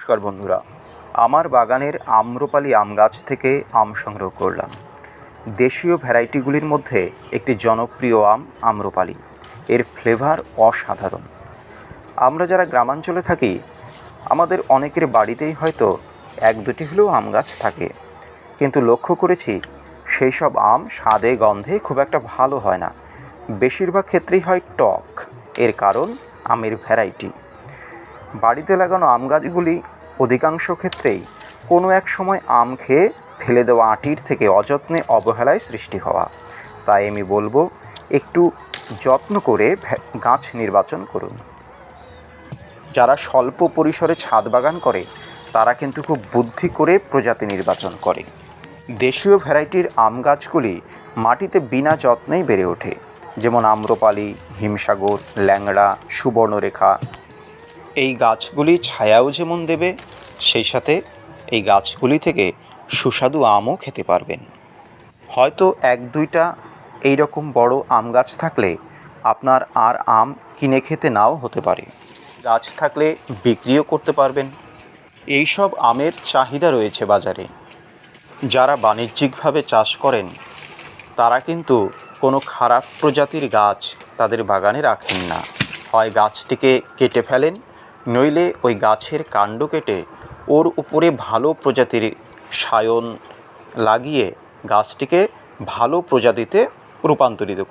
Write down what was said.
নমস্কার বন্ধুরা। আমার বাগানের আম্রপালি আম গাছ থেকে আম সংগ্রহ করলাম। দেশীয় ভ্যারাইটিগুলির মধ্যে একটি জনপ্রিয় আম আম্রপালি। এর ফ্লেভার অসাধারণ। আমরা যারা গ্রামাঞ্চলে থাকি, আমাদের অনেকের বাড়িতেই হয়তো এক দুটি হলেও আম গাছ থাকে। কিন্তু লক্ষ্য করেছি, সেই সব আম স্বাদে, গন্ধে খুব একটা ভালো হয় না। বেশিরভাগ ক্ষেত্রেই হয় টক। এর কারণ আমের ভ্যারাইটি। বাড়িতে লাগানো আম গাছগুলি অধিকাংশ ক্ষেত্রেই কোনো এক সময় আম খেয়ে ফেলে দেওয়া আঁটির থেকে অযত্নে অবহেলায় সৃষ্টি হওয়া। তাই আমি বলব, একটু যত্ন করে গাছ নির্বাচন করুন। যারা স্বল্প পরিসরে ছাদ বাগান করে, তারা কিন্তু খুব বুদ্ধি করে প্রজাতি নির্বাচন করে। দেশীয় ভ্যারাইটির আম গাছগুলি মাটিতে বিনা যত্নেই বেড়ে ওঠে। যেমন আম্রপালি, হিমসাগর, ল্যাংড়া, সুবর্ণরেখা এই গাছগুলি ছায়াও যেমন দেবে, সেই সাথে এই গাছগুলি থেকে সুস্বাদু আমও খেতে পারবেন। হয়তো এক দুইটা এই রকম বড় আম গাছ থাকলে আপনার আর আম কিনে খেতে নাও হতে পারে। গাছ থাকলে বিক্রিও করতে পারবেন। এই সব আমের চাহিদা রয়েছে বাজারে। যারা বাণিজ্যিকভাবে চাষ করেন, তারা কিন্তু কোনো খারাপ প্রজাতির গাছ তাদের বাগানে রাখেন না। হয় গাছটিকে কেটে ফেলেন নইলে ওই গাছের কাণ্ড কেটে ওর উপরে ভালো প্রজাতির সায়ন লাগিয়ে গাছটিকে ভালো প্রজাতিতে রূপান্তরিত করে